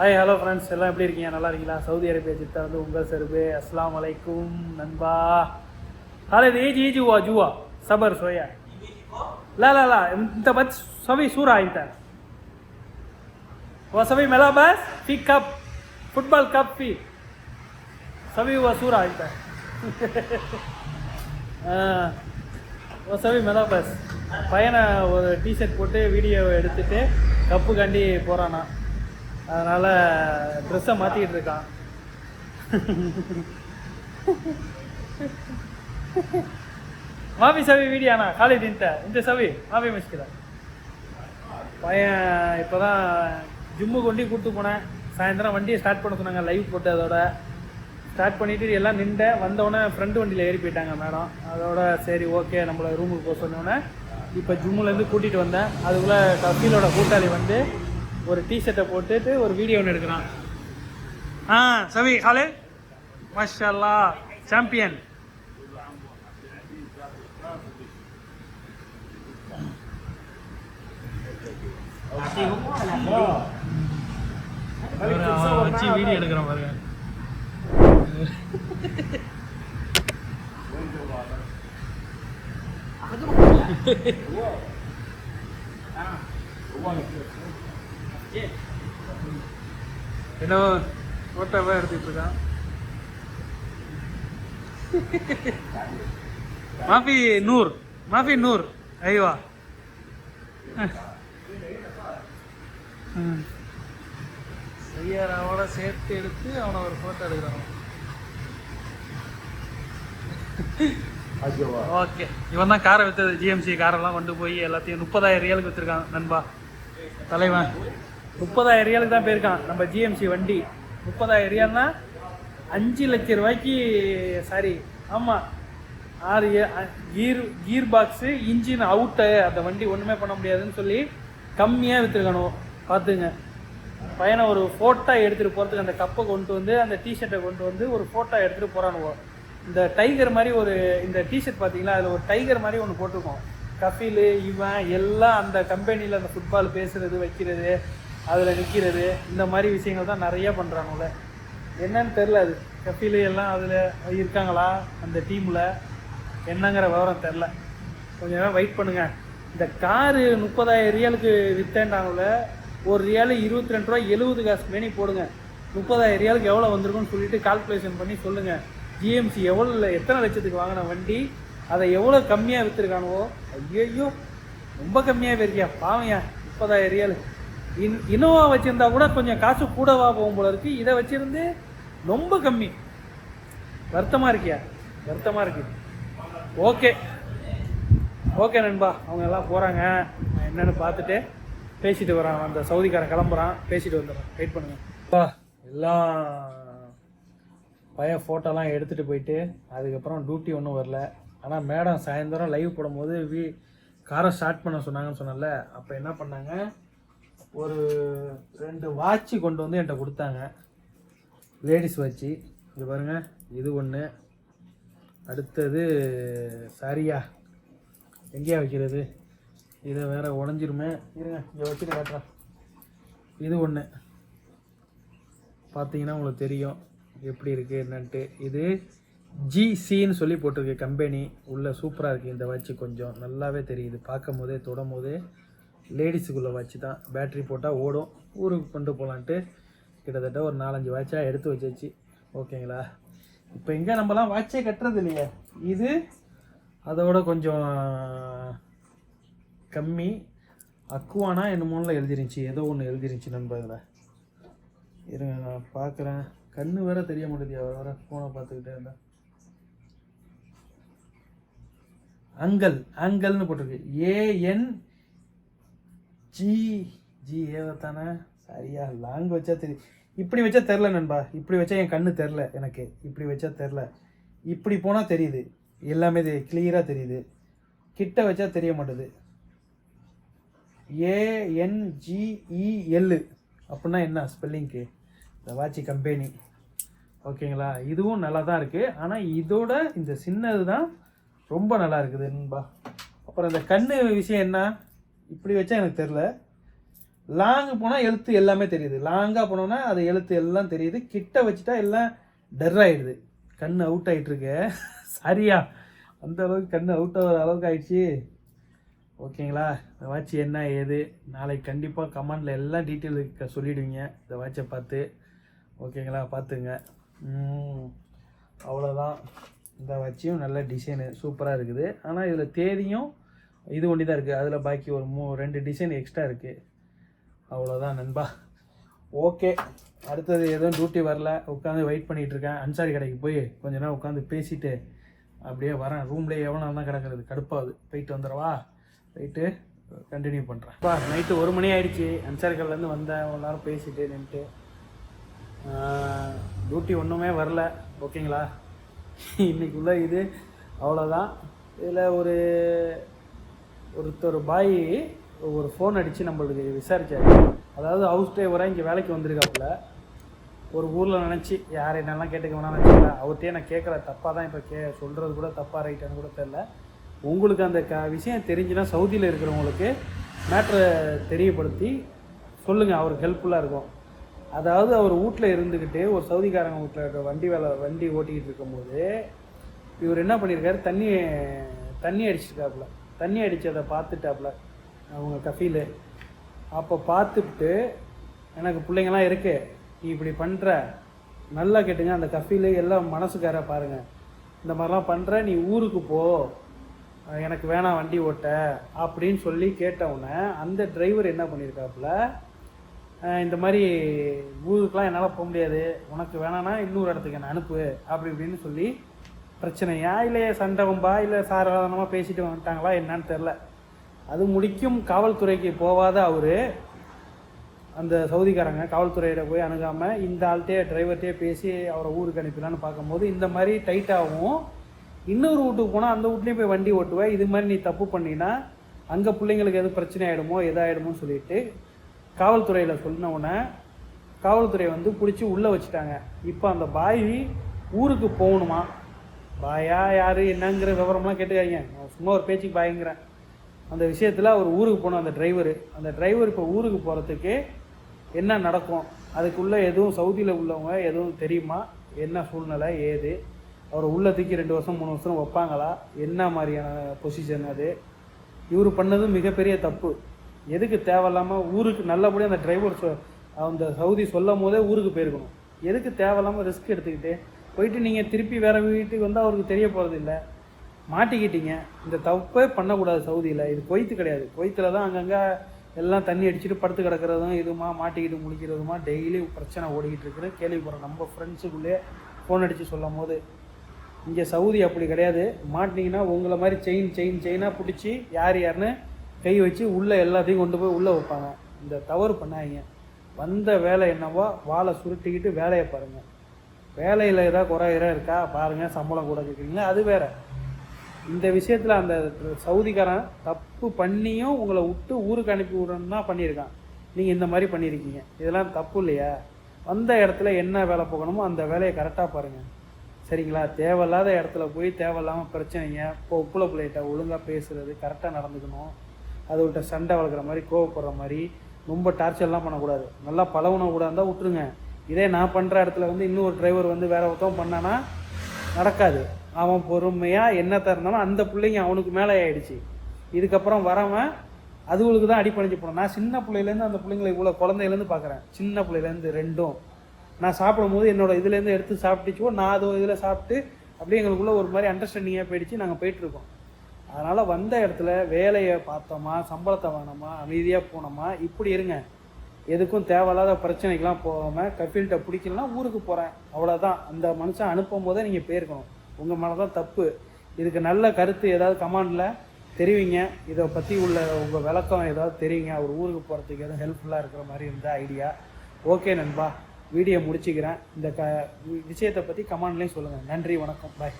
Hi hello friends எல்லாம் எப்படி இருக்கீங்க? நல்லா இருக்கீங்களா? சவுதி அரேபியா சித்தா வந்து உங்கள் சருபு அஸ்லாம் வலைக்கும் நண்பா. ஹலோ ஏஜி ஏஜி வா ஜுவா. சபர் சோயா لا لا لا انت بس سوي صورة انت وسوي ملابس في كاب فوتبال كاب في سوي ஓ انت வசவி மெலாபஸ் பையனை ஒரு டிஷர்ட் போட்டு வீடியோ எடுத்துகிட்டு கப்பு காண்டி போகிறானா அதனால் ட்ரெஸ்ஸை மாற்றிக்கிட்டு இருக்கான். மாபி சவி வீடியாண்ணா காலேஜ் இந்த இந்த சவி மாபி முஷ்கிலா பையன் இப்போ தான் ஜிம்மு கொண்டு கூப்பிட்டு போனேன். சாயந்தரம் வண்டியை ஸ்டார்ட் பண்ண சொன்னாங்க லைவ் போட்டு அதோட. ஸ்டார்ட் பண்ணிவிட்டு எல்லாம் நின்றேன் வந்தோடனே ஃப்ரெண்டு வண்டியில் ஏறி போயிட்டாங்க மேடம் அதோட சரி ஓகே நம்மளை ரூமுக்கு போக சொன்னோடனே இப்போ ஜிம்முலேருந்து கூட்டிகிட்டு வந்தேன். அதுக்குள்ளே கபீலோட கூட்டாளி வந்து ஒரு டிஷர்ட்டை போட்டுட்டு ஒரு வீடியோ ஒன்று எடுக்கிறான். ஆ சவி ஹாலே. மாஷல்லா சாம்பியன் வச்சு வீடியோ எடுக்கிறோம் பாருங்க. என்ன ஃபோட்டோவாக எடுத்துட்டு இருக்கான் மாஃபி நூர் மாஃபி நூர் ஐவா. செய்யாராவோட சேர்த்து எடுத்து அவனை ஒரு ஃபோட்டோ எடுக்கிறான். ஓகே. இவன் தான் காரை வித்தது. ஜிஎம்சி காரெல்லாம் கொண்டு போய் எல்லாத்தையும் முப்பதாயிரம் ரியாலுக்கு விற்றுருக்கான் நண்பா. தலைவன். முப்பதாயிரம் ரியாலுக்கு தான் போயிருக்கான். நம்ம ஜிஎம்சி வண்டி. முப்பதாயிரம் ரியால்னா அஞ்சு லட்சம் ரூபாய்க்கு சாரி ஆமாம் ஆறு ஏ- gear gear box engine out அந்த வண்டி ஒன்றுமே பண்ண முடியாதுன்னு சொல்லி கம்மியாக விற்றுருக்கணும் பார்த்துங்க. பையனை ஒரு ஃபோட்டோ எடுத்துகிட்டு போகிறதுக்கு அந்த கப்பை கொண்டு வந்து அந்த டிஷர்ட்டை கொண்டு வந்து ஒரு ஃபோட்டோ எடுத்துகிட்டு போகிறானுவோம் இந்த டைகர் மாதிரி ஒரு இந்த டிஷர்ட் பார்த்தீங்களா? அதில் ஒரு டைகர் மாதிரி ஒன்று போட்டிருக்கோம். கபிலு இவன் எல்லாம் அந்த கம்பெனியில் அந்த ஃபுட்பால் பேசுகிறது வைக்கிறது. அதில் நிற்கிறது இந்த மாதிரி விஷயங்கள் தான் நிறைய பண்ணுறானுல என்னன்னு தெரில அது. கஃபீலு எல்லாம் அதில் இருக்காங்களா? அந்த டீமில். என்னங்கிற விவரம் தெரில கொஞ்ச நேரம் வெயிட் பண்ணுங்க. இந்த காரு முப்பதாயிரம் ரியாலுக்கு வித்தேன்டாங்கள ஒரு ரியாலு இருபத்தி ரெண்டு ரூபா எழுபது காசு மேனி போடுங்க. முப்பதாயிரம் ரியாலுக்கு எவ்வளோ வந்திருக்கும்னு சொல்லிட்டு கால்குலேஷன் பண்ணி சொல்லுங்கள் ஜிஎம்சி எவ்வளோ இல்லை எத்தனை லட்சத்துக்கு வாங்கின வண்டி அதை எவ்வளோ கம்மியாக விற்றுருக்கானுவோ ஐயோ ரொம்ப கம்மியாக போயிருக்கியா பாவையா முப்பதாயிரம் ரியாலு. இன் இனோவா வச்சுருந்தா கூட கொஞ்சம் காசு கூடவா போகும் போல இருக்குது இதை வச்சுருந்து ரொம்ப கம்மி. வருத்தமாக இருக்கியா? வருத்தமாக இருக்கு. ஓகே. ஓகே நண்பா. அவங்க எல்லாம் போகிறாங்க நான் என்னென்னு பார்த்துட்டு பேசிட்டு வரான். அந்த சவுதிக்காரன் கிளம்புறான். பேசிட்டு வந்துடுறேன். வெயிட் பண்ணுங்கப்பா எல்லாம் பய ஃபோட்டோலாம் எடுத்துகிட்டு போயிட்டு அதுக்கப்புறம் டியூட்டி ஒன்றும் வரல. ஆனால் மேடம் சாயந்தரம் லைவ் போடும்போது வீ காரை ஸ்டார்ட் பண்ண சொன்னாங்கன்னு சொன்னல அப்போ என்ன பண்ணாங்க? ஒரு ரெண்டு வாட்ச் கொண்டு வந்து என்கிட்ட கொடுத்தாங்க. லேடிஸ் வாட்சி இது பாருங்க இது ஒன்று அடுத்தது சரியா எங்கேயா வைக்கிறது? இதை வேற உடஞ்சிருமே. இருங்க இங்கே வச்சுட்டு காட்டுறேன். இது ஒன்று பார்த்தீங்கன்னா உங்களுக்கு தெரியும் எப்படி இருக்குது என்னன்ட்டு. இது ஜிசின்னு சொல்லி போட்டிருக்கு கம்பெனி உள்ளே சூப்பராக இருக்குது இந்த வாட்ச் கொஞ்சம். நல்லாவே தெரியுது. பார்க்கும் போதே தொடும் போதே லேடிஸுக்குள்ள வாட்ச் தான் பேட்ரி போட்டால் ஓடும். ஊருக்கு கொண்டு போகலான்ட்டு கிட்டத்தட்ட ஒரு நாலஞ்சு வாட்சாக எடுத்து வச்சாச்சு. ஓகேங்களா? இப்போ எங்கே நம்மலாம் வாட்சே கட்டுறது இல்லையே இது அதோட கொஞ்சம் கம்மி. அக்குவானா என்னமோனில் எழுதிருந்துச்சி. ஏதோ ஒன்று எழுதிருந்துச்சி நண்பா இதில் இருங்க நான் பார்க்குறேன் கண்ணு வேற தெரிய மாட்டேது அவர் வர ஃபோனை பார்த்துக்கிட்டே இருந்தேன் அங்கல் அங்கல்னு போட்டிருக்கு. ஏஎன் ஜி ஜி ஏவத்தானே சரியா லாங் வச்சா தெரியும் இப்படி வச்சா தெரில நண்பா. இப்படி வச்சா என் கண்ணு தெரில எனக்கு. இப்படி வச்சா தெரில இப்படி போனால் தெரியுது. எல்லாமே கிளியராக தெரியுது. கிட்ட வச்சா தெரிய மாட்டேது. ஏஎன்ஜிஇஎல்லு அப்படின்னா என்ன ஸ்பெல்லிங்க்கு இந்த வாட்சி கம்பெனி. ஓகேங்களா? இதுவும் நல்லா தான் இருக்குது ஆனால் இதோட இந்த சின்னது தான் ரொம்ப நல்லா இருக்குது நண்பா. அப்புறம் இந்த கண்ணு விஷயம் என்ன? இப்படி வச்சா எனக்கு தெரில லாங்கு போனால் எழுத்து எல்லாமே தெரியுது. லாங்காக போனோன்னா அது எழுத்து எல்லாம் தெரியுது. கிட்ட வச்சுட்டா எல்லாம் டர் ஆகிடுது கண் அவுட் ஆகிட்டுருக்க சரியா? அந்த அளவுக்கு கண் அவுட் ஆகிற அளவுக்கு ஆயிடுச்சு. ஓகேங்களா? இந்த வாட்ச் என்ன ஏது? நாளைக்கு கண்டிப்பாக கமெண்டில் எல்லாம் டீட்டெயில் சொல்லிடுவீங்க. இந்த வாட்சை பார்த்து. ஓகேங்களா? பார்த்துங்க. அவ்வளோதான் இந்த வாட்சியும் நல்ல டிசைனு சூப்பராக இருக்குது. ஆனால் இதில் தேதியும் இது ஒண்டி தான் இருக்குது அதில் பாக்கி ஒரு மூ ரெண்டு டிசைன் எக்ஸ்ட்ரா இருக்குது அவ்வளோதான் நண்பா. ஓகே அடுத்தது எதுவும் டியூட்டி வரல. உட்காந்து வெயிட் பண்ணிகிட்டு இருக்கேன். அன்சாரி கடைக்கு போய் கொஞ்ச நேரம் உட்காந்து பேசிட்டு அப்படியே வரேன். ரூம்லேயே எவ்வளோ தான் கிடக்கிறது? கடுப்பாகுது போயிட்டு வந்துடவா? போயிட்டு கண்டினியூ பண்ணுறேன் பா நைட்டு ஒரு மணி ஆயிடுச்சு. அன்சாரி கடையிலேருந்து வந்தேன். ஒரு நேரம் பேசிட்டு நின்றுட்டு டியூட்டி ஒன்றுமே வரல. ஓகேங்களா இன்றைக்குள்ளே இது. அவ்வளோதான் இதில் ஒரு ஒருத்தர் பாய் ஒரு ஃபோன் அடித்து நம்மளுக்கு விசாரிச்சாரு. அதாவது ஹவுஸ் டிரைவராக இங்கே வேலைக்கு வந்திருக்காப்புல. ஒரு ஊரில் நினச்சி யார் என்னெல்லாம் கேட்டுக்க வேணாம் நினச்சிக்கல. அவர்கிட்டே நான் கேட்குற தப்பாக தான் இப்போ கே சொல்கிறது கூட தப்பாக ரைட்டான்னு கூட தெரில உங்களுக்கு அந்த க விஷயம் தெரிஞ்சுன்னா சவுதியில் இருக்கிறவங்களுக்கு மேட்ரை தெரியப்படுத்தி சொல்லுங்கள் அவருக்கு ஹெல்ப்ஃபுல்லாக இருக்கும். அதாவது அவர் வீட்டில் இருந்துக்கிட்டு ஒரு சவுதிக்காரங்க வீட்டில் இருக்க வண்டி வேலை வண்டி ஓட்டிக்கிட்டு இருக்கும்போது இவர் என்ன பண்ணியிருக்காரு? தண்ணி தண்ணி அடிச்சிருக்காப்புல. தண்ணி அடித்ததை பார்த்துட்டாப்புல அவங்க கஃபீலு. அப்போ பார்த்துட்டு எனக்கு பிள்ளைங்களாம் இருக்கு நீ இப்படி பண்ணுற நல்லா கேட்டுங்க அந்த கஃபீலு எல்லாம் மனசுக்கார பாருங்கள் இந்த மாதிரிலாம் பண்ணுற நீ ஊருக்கு போ. எனக்கு வேணாம் வண்டி ஓட்ட அப்படின்னு சொல்லி கேட்டவுடனே அந்த டிரைவர் என்ன பண்ணியிருக்காப்புல இந்த மாதிரி ஊருக்குலாம் என்னால் போக முடியாது. உனக்கு வேணான்னா இன்னொரு இடத்துக்கு என்னை அனுப்பு அப்படி இப்படின்னு சொல்லி பிரச்சனையா? இல்லை சண்டவம்பா இல்லை சாதாரணமாக பேசிட்டு வந்துட்டாங்களா? என்னன்னு தெரில அது முடிக்கும் காவல்துறைக்கு போகாத அவர். அந்த சவுதிக்காரங்க காவல்துறையிட போய் அணுகாமல் இந்த ஆள்கிட்டே டிரைவர்கிட்டே பேசி அவரை ஊருக்கு அனுப்பிடலான்னு பார்க்கும்போது இந்த மாதிரி டைட்டாகவும் இன்னொரு வீட்டுக்கு போனால் அந்த வீட்லேயும் போய் வண்டி ஓட்டுவேன் இது மாதிரி நீ தப்பு பண்ணினா அங்கே பிள்ளைங்களுக்கு எதுவும் பிரச்சனை ஆகிடுமோ எதாயிடுமோ சொல்லிட்டு காவல்துறையில் சொன்ன உடனே காவல்துறை வந்து பிடிச்சி உள்ளே வச்சுட்டாங்க. இப்போ அந்த பாய் ஊருக்கு போகணுமா? பாயா யார் என்னங்கிற விவரம்லாம் கேட்டுக்காதீங்க. நான் சும்மா ஒரு பேச்சுக்கு பாயங்கிறேன் அந்த விஷயத்தில் அவர் ஊருக்கு போனோம் அந்த டிரைவர். அந்த டிரைவர் இப்போ ஊருக்கு போகிறதுக்கு என்ன நடக்கும்? அதுக்குள்ளே எதுவும் சவுதியில் உள்ளவங்க எதுவும் தெரியுமா? என்ன சூழ்நிலை ஏது? அவரை உள்ளே தூக்கி ரெண்டு வருஷம் மூணு வருஷம் வைப்பாங்களா? என்ன மாதிரியான பொசிஷன் அது? இவர் பண்ணது மிகப்பெரிய தப்பு. எதுக்கு தேவையில்லாமல் ஊருக்கு நல்லபடியாக அந்த டிரைவர் சொ அந்த சவுதி சொல்லும் போதே ஊருக்கு போயிருக்கணும். எதுக்கு தேவையில்லாமல் ரிஸ்க் எடுத்துக்கிட்டு போயிட்டு நீங்கள் திருப்பி வேறு வீட்டுக்கு வந்தால் அவருக்கு தெரிய போகிறது இல்லை. மாட்டிக்கிட்டீங்க. இந்த தப்பே பண்ணக்கூடாது சவுதியில். இது கொய்த்து கிடையாது. கொய்த்தில் தான் அங்கங்கே எல்லாம் தண்ணி அடிச்சுட்டு படுத்து கிடக்கிறதும் இதுமா மாட்டிக்கிட்டு முழிக்கிறதுமா டெய்லி பிரச்சனை ஓடிக்கிட்டு இருக்குது. கேள்விப்படுறோம் நம்ம ஃப்ரெண்ட்ஸுக்குள்ளே ஃபோன் அடித்து சொல்லும் போது இங்கே சவுதி அப்படி கிடையாது. மாட்டினீங்கன்னா உங்களை மாதிரி செயின் செயின் செயினாக பிடிச்சி யார் யாருன்னு கை வச்சு உள்ளே எல்லாத்தையும் கொண்டு போய் உள்ளே வைப்பாங்க. இந்த தவறு பண்ணாதீங்க. வந்த வேலை என்னவோ வாழை சுருட்டிக்கிட்டு வேலையை பாருங்கள் வேலையில் ஏதாவது குறையிற இருக்கா? பாருங்கள் சம்பளம் கூட கேட்குறீங்களா அது வேற. இந்த விஷயத்தில் அந்த சவுதிக்காரன் தப்பு பண்ணியும் உங்களை விட்டு ஊருக்கு அனுப்பி விடணும்னா பண்ணியிருக்கான். நீங்கள் இந்த மாதிரி பண்ணியிருக்கீங்க. இதெல்லாம் தப்பு இல்லையா? வந்த இடத்துல என்ன வேலை போகணுமோ அந்த வேலையை கரெக்டாக பாருங்கள் சரிங்களா? தேவையில்லாத இடத்துல போய் தேவையில்லாமல் பிரச்சனைங்க. இப்போ உப்புல பிள்ளைகிட்ட ஒழுங்காக பேசுகிறது கரெக்டாக நடந்துக்கணும். அதுகிட்ட சண்டை வளர்க்குற மாதிரி கோவப்படுற மாதிரி ரொம்ப டார்ச்சர்லாம் பண்ணக்கூடாது. நல்லா பழகுன கூட இருந்தால் விட்டுருங்க. இதே நான் பண்ணுற இடத்துல வந்து இன்னொரு டிரைவர் வந்து வேற ஒருத்தவன் பண்ணானா நடக்காது. அவன் பொறுமையாக என்ன இருந்தாலும் அந்த பிள்ளைங்க அவனுக்கு மேலே ஆயிடுச்சு. இதுக்கப்புறம் வரவன் அதுகளுக்கு தான் அடிப்பணிஞ்சு போனோம் நான் சின்ன பிள்ளையிலேருந்து அந்த பிள்ளைங்களை இவ்வளோ குழந்தையிலேருந்து பார்க்குறேன். சின்ன பிள்ளையிலேருந்து ரெண்டும். நான் சாப்பிடும் போது என்னோட இதுலேருந்து எடுத்து சாப்பிட்டுச்சுவோ நான் அதோ இதில் சாப்பிட்டு அப்படியே எங்களுக்குள்ளே ஒரு மாதிரி அண்டர்ஸ்டாண்டிங்காக போயிடுச்சு. நாங்கள் போயிட்டுருக்கோம் அதனால் வந்த இடத்துல வேலையை பார்த்தோமா சம்பளத்தை வேணாமா அமைதியாக போனோமா இப்படி இருங்க. எதுக்கும் தேவையில்லாத பிரச்சனைக்கெலாம் போகாமல் கஃபீல்கிட்ட பிடிக்கலனா ஊருக்கு போகிறேன் அவ்வளோதான் அந்த மனுஷன் அனுப்பும் போதே நீங்கள் போயிருக்கணும். உங்கள் மேலே தான் தப்பு. இதுக்கு நல்ல கருத்து ஏதாவது கமாண்டில் தெரிவிங்க. இதை பற்றி உள்ள உங்கள் விளக்கம் ஏதாவது தெரிவிங்க அவர் ஊருக்கு போகிறதுக்கு எதுவும் ஹெல்ப்ஃபுல்லாக இருக்கிற மாதிரி இருந்தால் ஐடியா ஓகே நண்பா. வீடியோ முடிச்சுக்கிறேன். இந்த க விஷயத்தை பற்றி கமாண்ட்லேயும் சொல்லுங்கள் நன்றி வணக்கம். பாய்